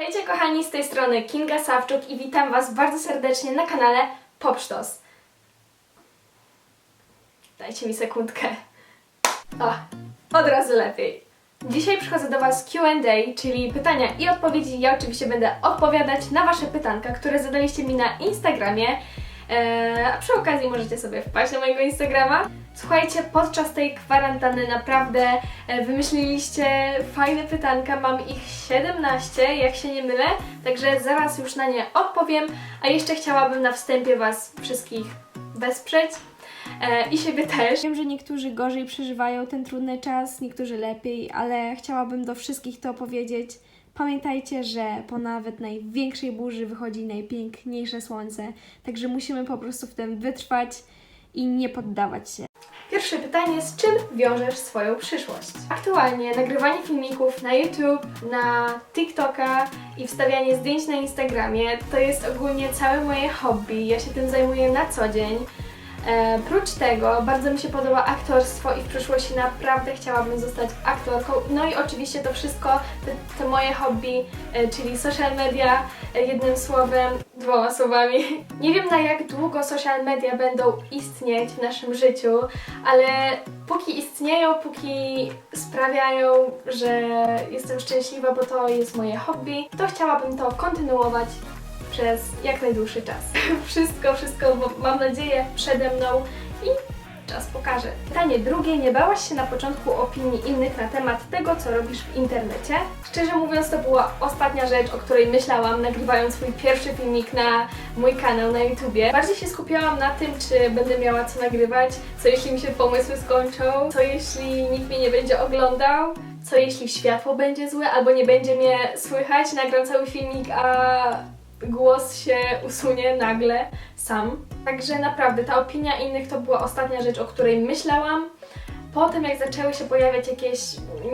Hejcie kochani, z tej strony Kinga Sawczuk i witam Was bardzo serdecznie na kanale Popsztos. Dajcie mi sekundkę. O, od razu lepiej. Dzisiaj przychodzę do Was Q&A, czyli pytania i odpowiedzi. Ja oczywiście będę odpowiadać na Wasze pytanka, które zadaliście mi na Instagramie. Eee, a przy okazji możecie sobie wpaść na mojego Instagrama. Słuchajcie, podczas tej kwarantanny naprawdę e, wymyśliliście fajne pytanka. Mam ich 17, jak się nie mylę, także zaraz już na nie odpowiem. A jeszcze chciałabym na wstępie Was wszystkich wesprzeć. E, I siebie też. Wiem, że niektórzy gorzej przeżywają ten trudny czas, niektórzy lepiej, ale chciałabym do wszystkich to powiedzieć. Pamiętajcie, że po nawet największej burzy wychodzi najpiękniejsze słońce, także musimy po prostu w tym wytrwać i nie poddawać się. Pierwsze pytanie, z czym wiążesz swoją przyszłość? Aktualnie nagrywanie filmików na YouTube, na TikToka i wstawianie zdjęć na Instagramie to jest ogólnie całe moje hobby. Ja się tym zajmuję na co dzień. E, prócz tego bardzo mi się podoba aktorstwo i w przyszłości naprawdę chciałabym zostać aktorką. No i oczywiście to wszystko, te moje hobby, e, czyli social media, e, jednym słowem, dwoma słowami. Nie wiem na jak długo social media będą istnieć w naszym życiu, ale póki istnieją, póki sprawiają, że jestem szczęśliwa, bo to jest moje hobby, to chciałabym to kontynuować przez jak najdłuższy czas. Wszystko, wszystko mam nadzieję przede mną czas pokaże. Pytanie drugie. Nie bałaś się na początku opinii innych na temat tego, co robisz w internecie? Szczerze mówiąc, to była ostatnia rzecz, o której myślałam, nagrywając swój pierwszy filmik na mój kanał na YouTubie. Bardziej się skupiałam na tym, czy będę miała co nagrywać, co jeśli mi się pomysły skończą, co jeśli nikt mnie nie będzie oglądał, co jeśli światło będzie złe, albo nie będzie mnie słychać, nagram cały filmik, a głos się usunie nagle sam. Także naprawdę ta opinia innych to była ostatnia rzecz, o której myślałam. Potem jak zaczęły się pojawiać jakieś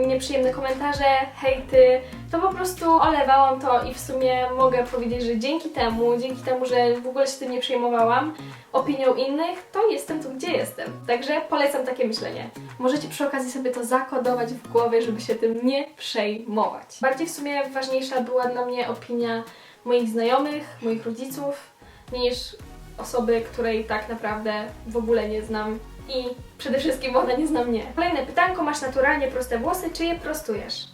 nieprzyjemne komentarze, hejty, to po prostu olewałam to i w sumie mogę powiedzieć, że dzięki temu, dzięki temu, że w ogóle się tym nie przejmowałam opinią innych, to jestem tu, gdzie jestem. Także polecam takie myślenie. Możecie przy okazji sobie to zakodować w głowie, żeby się tym nie przejmować. Bardziej w sumie ważniejsza była dla mnie opinia moich znajomych, moich rodziców, niż osoby, której tak naprawdę w ogóle nie znam i przede wszystkim ona nie zna mnie. Kolejne pytanko, masz naturalnie proste włosy, czy je prostujesz?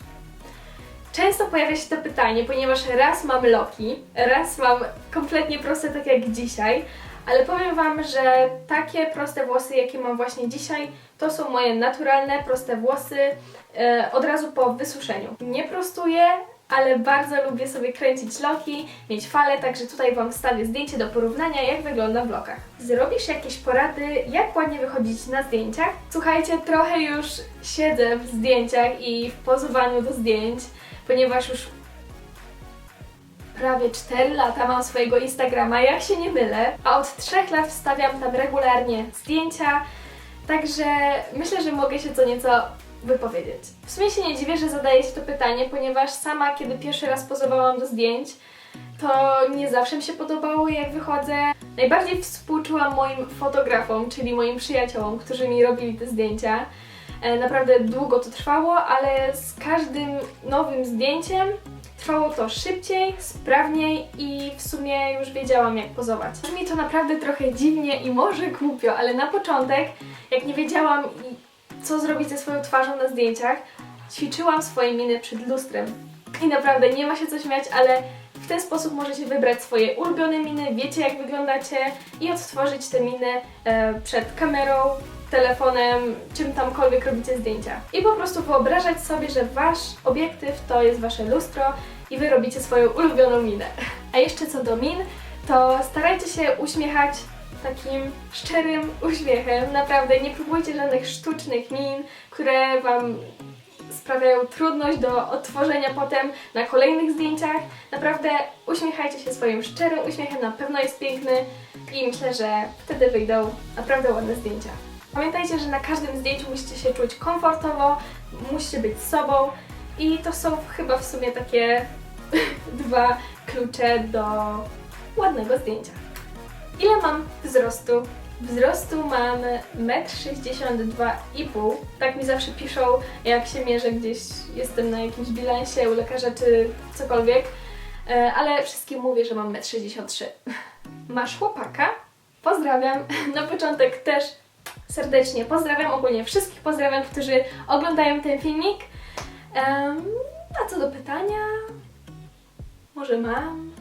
Często pojawia się to pytanie, ponieważ raz mam loki, raz mam kompletnie proste, tak jak dzisiaj, ale powiem Wam, że takie proste włosy, jakie mam właśnie dzisiaj, to są moje naturalne, proste włosy e, od razu po wysuszeniu. Nie prostuję, ale bardzo lubię sobie kręcić loki, mieć fale, także tutaj Wam wstawię zdjęcie do porównania, jak wygląda w lokach. Zrobisz jakieś porady, jak ładnie wychodzić na zdjęciach? Słuchajcie, trochę już siedzę w zdjęciach i w pozowaniu do zdjęć, ponieważ już prawie 4 lata mam swojego Instagrama, jak się nie mylę, a od 3 lat wstawiam tam regularnie zdjęcia, także myślę, że mogę się co nieco wypowiedzieć. W sumie się nie dziwię, że zadaje się to pytanie, ponieważ sama, kiedy pierwszy raz pozowałam do zdjęć, to nie zawsze mi się podobało, jak wychodzę. Najbardziej współczułam moim fotografom, czyli moim przyjaciołom, którzy mi robili te zdjęcia. E, Naprawdę długo to trwało, ale z każdym nowym zdjęciem trwało to szybciej, sprawniej i w sumie już wiedziałam jak pozować. Brzmi to naprawdę trochę dziwnie i może głupio, ale na początek, jak nie wiedziałam co zrobić ze swoją twarzą na zdjęciach, ćwiczyłam swoje miny przed lustrem. I naprawdę nie ma się co śmiać, ale w ten sposób możecie wybrać swoje ulubione miny, wiecie jak wyglądacie i odtworzyć te miny e, przed kamerą, telefonem, czym tamkolwiek robicie zdjęcia. I po prostu wyobrażać sobie, że wasz obiektyw to jest wasze lustro i wy robicie swoją ulubioną minę. A jeszcze co do min, to starajcie się uśmiechać takim szczerym uśmiechem. Naprawdę nie próbujcie żadnych sztucznych min, które wam sprawiają trudność do odtworzenia potem na kolejnych zdjęciach. Naprawdę uśmiechajcie się swoim szczerym uśmiechem, na pewno jest piękny i myślę, że wtedy wyjdą naprawdę ładne zdjęcia. Pamiętajcie, że na każdym zdjęciu musicie się czuć komfortowo, musicie być sobą i to są chyba w sumie takie dwa klucze do ładnego zdjęcia. Ile mam wzrostu? Wzrostu mam 1,62,5 m. Tak mi zawsze piszą, jak się mierzę gdzieś, jestem na jakimś bilansie u lekarza czy cokolwiek. E, ale wszystkim mówię, że mam 1,63 m. Masz chłopaka? Pozdrawiam. Na początek też serdecznie pozdrawiam, ogólnie wszystkich pozdrawiam, którzy oglądają ten filmik. A co do pytania, może mam,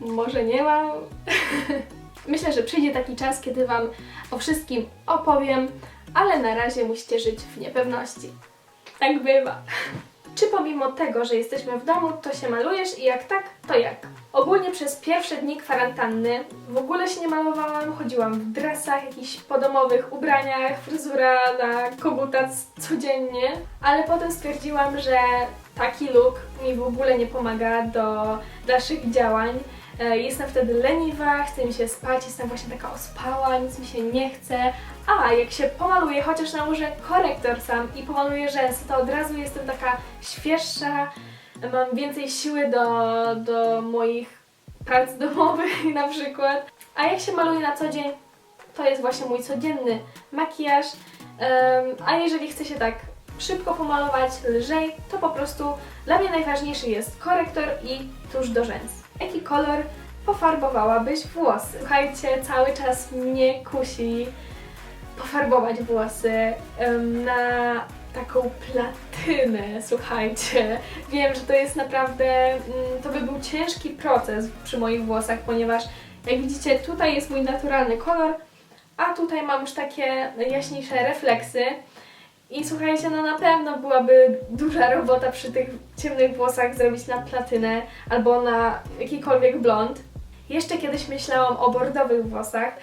może nie mam. Myślę, że przyjdzie taki czas, kiedy Wam o wszystkim opowiem, ale na razie musicie żyć w niepewności. Tak bywa. Czy pomimo tego, że jesteśmy w domu, to się malujesz i jak tak, to jak? Ogólnie przez pierwsze dni kwarantanny w ogóle się nie malowałam, chodziłam w dresach, jakichś podomowych ubraniach, fryzura na koguta codziennie, ale potem stwierdziłam, że taki look mi w ogóle nie pomaga do dalszych działań. E, Jestem wtedy leniwa, chce mi się spać, jestem właśnie taka ospała, nic mi się nie chce. A jak się pomaluję, chociaż nałożę korektor sam i pomaluję rzęsy, to od razu jestem taka świeższa, mam więcej siły do, do moich prac domowych na przykład. A jak się maluję na co dzień, to jest właśnie mój codzienny makijaż. A jeżeli chcę się tak szybko pomalować, lżej, to po prostu dla mnie najważniejszy jest korektor i tusz do rzęs. Jaki kolor pofarbowałabyś włosy? Słuchajcie, cały czas mnie kusi pofarbować włosy na taką platynę, słuchajcie. Wiem, że to jest naprawdę, mm, to by był ciężki proces przy moich włosach, ponieważ jak widzicie, tutaj jest mój naturalny kolor, a tutaj mam już takie jaśniejsze refleksy. I słuchajcie, no na pewno byłaby duża robota przy tych ciemnych włosach zrobić na platynę albo na jakikolwiek blond. Jeszcze kiedyś myślałam o bordowych włosach,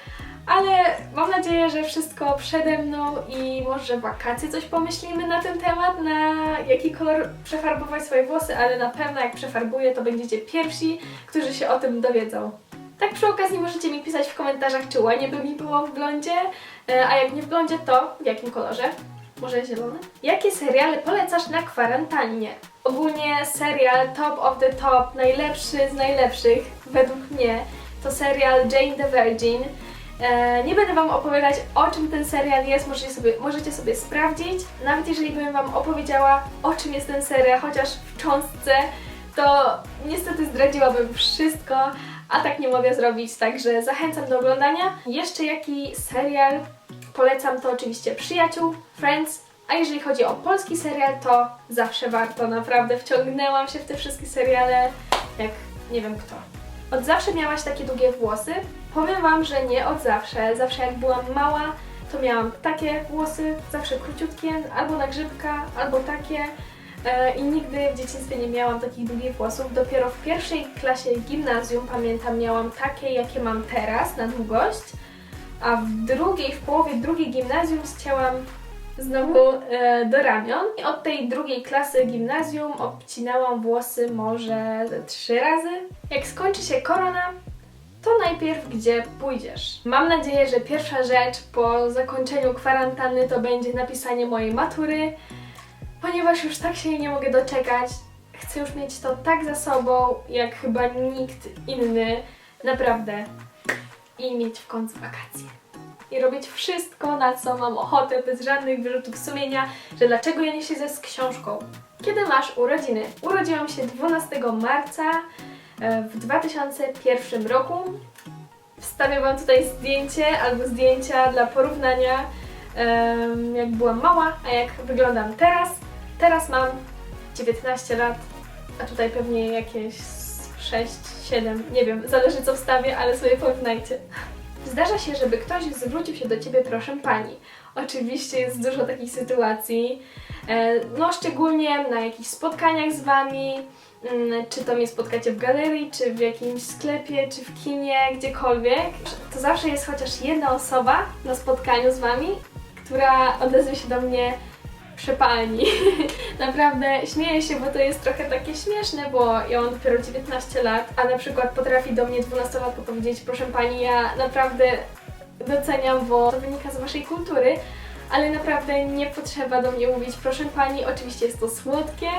ale mam nadzieję, że wszystko przede mną i może wakacje coś pomyślimy na ten temat, na jaki kolor przefarbować swoje włosy, ale na pewno jak przefarbuję, to będziecie pierwsi, którzy się o tym dowiedzą. Tak przy okazji możecie mi pisać w komentarzach, czy ładnie by mi było w blondzie, e, a jak nie w blondzie, to w jakim kolorze? Może zielony? Jakie seriale polecasz na kwarantannie? Ogólnie serial Top of the Top, najlepszy z najlepszych, według mnie, to serial Jane the Virgin. E, nie będę Wam opowiadać o czym ten serial jest, możecie sobie, możecie sobie sprawdzić. Nawet jeżeli bym Wam opowiedziała o czym jest ten serial, chociaż w cząstce, to niestety zdradziłabym wszystko, a tak nie mogę zrobić, także zachęcam do oglądania. Jeszcze jaki serial polecam to oczywiście Przyjaciół, Friends, a jeżeli chodzi o polski serial, to zawsze warto, naprawdę wciągnęłam się w te wszystkie seriale, jak nie wiem kto. Od zawsze miałaś takie długie włosy? Powiem Wam, że nie od zawsze. Zawsze jak byłam mała, to miałam takie włosy, zawsze króciutkie, albo na grzybka, albo takie. E, I nigdy w dzieciństwie nie miałam takich długich włosów. Dopiero w pierwszej klasie gimnazjum, pamiętam, miałam takie, jakie mam teraz na długość. A w drugiej, w połowie drugiej gimnazjum chciałam znowu e, do ramion. I od tej drugiej klasy gimnazjum obcinałam włosy może trzy razy. Jak skończy się korona, to najpierw gdzie pójdziesz. Mam nadzieję, że pierwsza rzecz po zakończeniu kwarantanny to będzie napisanie mojej matury, ponieważ już tak się jej nie mogę doczekać. Chcę już mieć to tak za sobą, jak chyba nikt inny. Naprawdę. I mieć w końcu wakacje i robić wszystko, na co mam ochotę, bez żadnych wyrzutów sumienia, że dlaczego ja nie siedzę z książką. Kiedy masz urodziny? Urodziłam się 12 marca e, w 2001 roku. Wstawię Wam tutaj zdjęcie albo zdjęcia dla porównania, jak byłam mała, a jak wyglądam teraz. Teraz mam 19 lat, a tutaj pewnie jakieś 6, 7, nie wiem, zależy co wstawię, ale sobie porównajcie. Zdarza się, żeby ktoś zwrócił się do ciebie, proszę pani. Oczywiście jest dużo takich sytuacji, e, no szczególnie na jakichś spotkaniach z wami, mm, czy to mnie spotkacie w galerii, czy w jakimś sklepie, czy w kinie, gdziekolwiek. To zawsze jest chociaż jedna osoba na spotkaniu z wami, która odezwie się do mnie przepalni. Naprawdę śmieję się, bo to jest trochę takie śmieszne, bo ja mam dopiero 19 lat, a na przykład potrafi do mnie 12-latka powiedzieć, proszę pani, ja naprawdę doceniam, bo to wynika z waszej kultury, ale naprawdę nie potrzeba do mnie mówić, proszę pani, oczywiście jest to słodkie,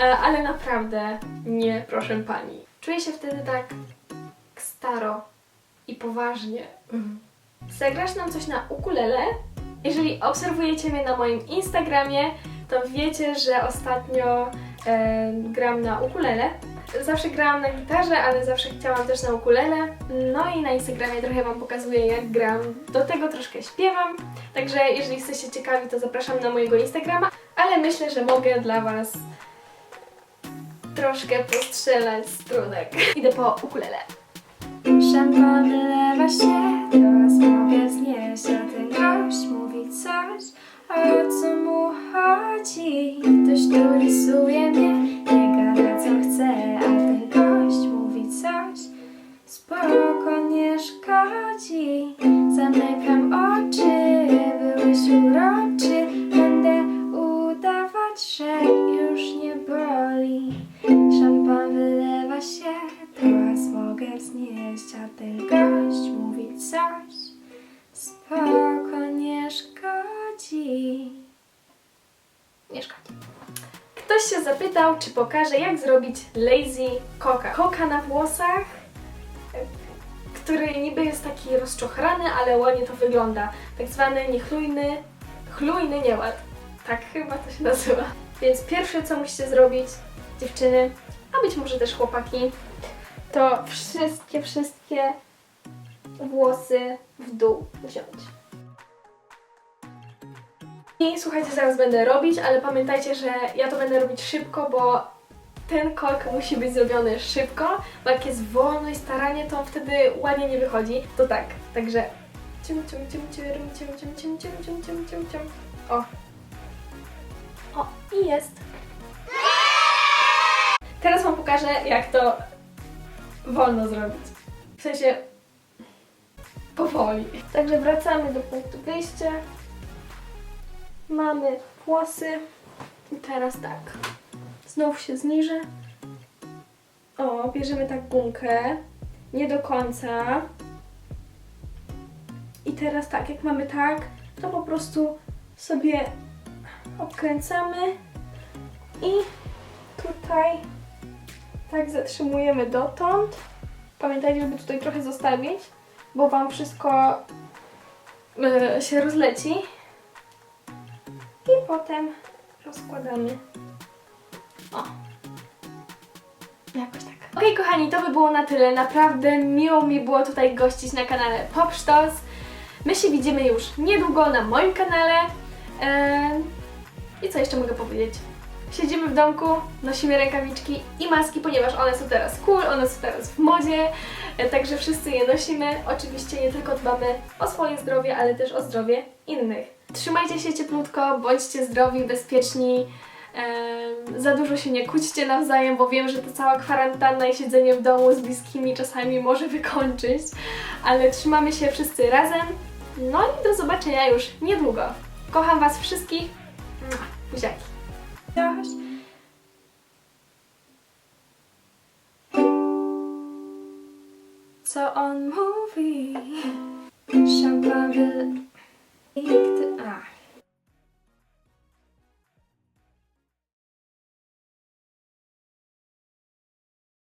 e, ale naprawdę nie, proszę pani. Czuję się wtedy tak staro i poważnie. Zagrasz nam coś na ukulele? Jeżeli obserwujecie mnie na moim Instagramie, to wiecie, że ostatnio e, gram na ukulele. Zawsze grałam na gitarze, ale zawsze chciałam też na ukulele. No i na Instagramie trochę Wam pokazuję, jak gram. Do tego troszkę śpiewam. Także jeżeli jesteście ciekawi, to zapraszam na mojego Instagrama. Ale myślę, że mogę dla Was troszkę postrzelać strunek. Idę po ukulele. Szampan wylewa się, teraz mogę znieść, a ten gość mówi coś, o co mu chodzi. Ktoś tu rysuje mnie, nie gada co chce, a ten gość mówi coś, spoko nie szkodzi. Zamykam czy pokażę, jak zrobić lazy koka. Koka na włosach, który niby jest taki rozczochrany, ale ładnie to wygląda. Tak zwany niechlujny, chlujny nieład. Tak chyba to się nazywa. Więc pierwsze, co musicie zrobić, dziewczyny, a być może też chłopaki, to wszystkie, wszystkie włosy w dół wziąć. I słuchajcie, zaraz będę robić, ale pamiętajcie, że ja to będę robić szybko, bo ten kork musi być zrobiony szybko, bo jak jest wolno i staranie, to on wtedy ładnie nie wychodzi. To tak, także cium, cium, cium, cium, cium, cium, cium, cium, cium, cium, cium, cium. O. O, i jest. Teraz Wam pokażę, jak to wolno zrobić. W sensie powoli. Także wracamy do punktu wyjścia. Mamy włosy. I teraz tak. Znów się zniżę. O, bierzemy tak gumkę. Nie do końca. I teraz tak, jak mamy tak, to po prostu sobie obkręcamy i tutaj tak zatrzymujemy dotąd. Pamiętajcie, żeby tutaj trochę zostawić, bo Wam wszystko e, się rozleci. Potem rozkładamy. O. Jakoś tak. Okej, kochani, to by było na tyle. Naprawdę miło mi było tutaj gościć na kanale Popsztos. My się widzimy już niedługo na moim kanale. Em, I co jeszcze mogę powiedzieć? Siedzimy w domku, nosimy rękawiczki i maski, ponieważ one są teraz cool, one są teraz w modzie, e, także wszyscy je nosimy. Oczywiście nie tylko dbamy o swoje zdrowie, ale też o zdrowie innych. Trzymajcie się cieplutko, bądźcie zdrowi, bezpieczni. Za dużo się nie kłóćcie nawzajem, bo wiem, że ta cała kwarantanna i siedzenie w domu z bliskimi czasami może wykończyć, ale trzymamy się wszyscy razem. No i do zobaczenia już niedługo. Kocham Was wszystkich. Buziaki. Coś. Co on mówi? Szampan Birlikte... Ah.